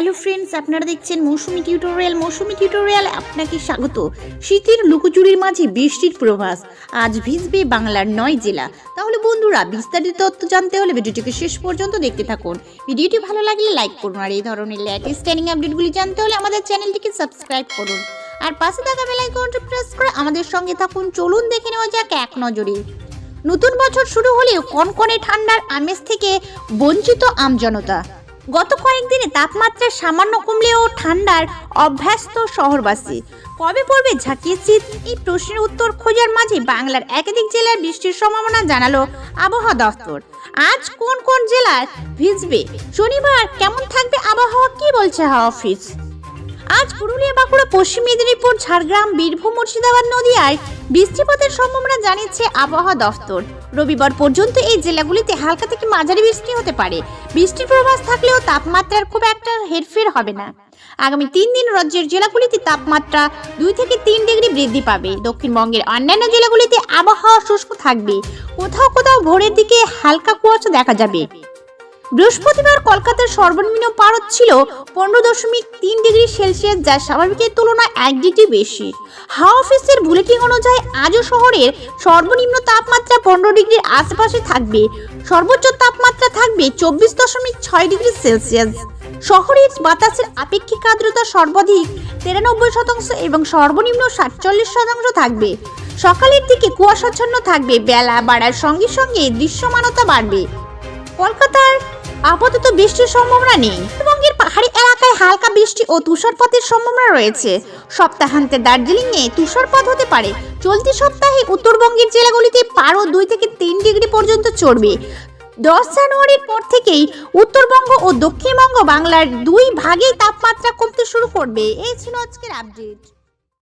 Hello friends আপনারা দেখছেন মৌসুমি tutorial মৌসুমি tutorial আপনাকে স্বাগত। শীতের লুকোচুরির মাঝে বৃষ্টির প্রভাস। আজ ভিজবে বাংলার নয় জেলা। তাহলে বন্ধুরা, বিস্তারিত তথ্য জানতে হলে ভিডিওটিকে শেষ পর্যন্ত দেখতে থাকুন। ভিডিওটি ভালো লাগলে লাইক করুন আর এই ধরনের লেটেস্ট ট্রেনিং আপডেটগুলি জানতে হলে আমাদের চ্যানেলটিকে সাবস্ক্রাইব করুন। আর পাশে থাকা বেল আইকনটি প্রেস করে আমাদের সঙ্গে থাকুন। চলুন দেখে নেওয়া যাক এক নজরে। নতুন বছর শুরু হলেও কনকনে ঠান্ডার আমেজ থেকে বঞ্চিত আমজনতা। গত কয়েকদিনে তাপমাত্রা সামান্য কমলেও ঠান্ডার অভ্যস্ত শহরবাসী। কবে পড়বে ঝাঁকিয়ে শীত এই প্রশ্নের উত্তর খোঁজার মাঝে বাংলার একাধিক জেলায় বৃষ্টির সম্ভাবনা জানালো আবহাওয়া দফতর। আজ কোন কোন জেলার ভিজবে? শনিবার কেমন থাকবে আবহাওয়া কি বলছে হাওয়া অফিস? আজ পুরুলিয়া, বাঁকুড়া, পশ্চিম মেদিনীপুর, ঝাড়গ্রাম, বীরভূম, মুর্শিদাবাদ নদীয়ায় বৃষ্টিপাতের সম্ভাবনা জানিয়েছে আবহাওয়া দফতর। রবিবার পর্যন্ত এই জেলাগুলিতে হালকা থেকে মাঝারি বৃষ্টি হতে পারে। বৃষ্টির প্রভাস থাকলেও তাপমাত্রার খুব একটা হেরফের হবে না। আগামী তিন দিন রাজ্যের জেলাগুলিতে তাপমাত্রা দুই থেকে তিন ডিগ্রি বৃদ্ধি পাবে। দক্ষিণবঙ্গের অন্যান্য জেলাগুলিতে আবহাওয়া শুষ্ক থাকবে। কোথাও কোথাও ভোরের দিকে হালকা কুয়াশা দেখা যাবে। বৃহস্পতিবার কলকাতার সর্বনিম্ন পারদ ছিল পনেরো দশমিক তিন ডিগ্রি সেলসিয়াস, যা স্বাভাবিকের তুলনায় এক ডিগ্রি বেশি। হাওয়া অফিসের বুলেটিন অনুযায়ী আজও শহরের সর্বনিম্ন তাপমাত্রা পনেরো ডিগ্রির আশেপাশে থাকবে। সর্বোচ্চ তাপমাত্রা থাকবে চব্বিশ দশমিক ছয় ডিগ্রি সেলসিয়াস। শহরের বাতাসের আপেক্ষিক আর্দ্রতা সর্বাধিক তিরানব্বই শতাংশ এবং সর্বনিম্ন সাতচল্লিশ শতাংশ থাকবে। সকালের দিকে কুয়াশাচ্ছন্ন থাকবে, বেলা বাড়ার সঙ্গে সঙ্গে দৃশ্যমানতা বাড়বে। কলকাতার আপাতত বৃষ্টির সম্ভাবনা নেই উত্তরবঙ্গের পাহাড়ি এলাকায় হালকা বৃষ্টি ও তুষারপাতের সম্ভাবনা রয়েছে। সপ্তাহান্তে দার্জিলিংয়ে তুষারপাত হতে পারে। চলতি সপ্তাহে উত্তরবঙ্গের জেলাগুলিতে পারো দুই থেকে তিন ডিগ্রি পর্যন্ত চড়বে। দশ জানুয়ারির পর থেকেই উত্তরবঙ্গ ও দক্ষিণবঙ্গ বাংলার দুই ভাগেই তাপমাত্রা কমতে শুরু করবে। এই ছিল আজকের আপডেট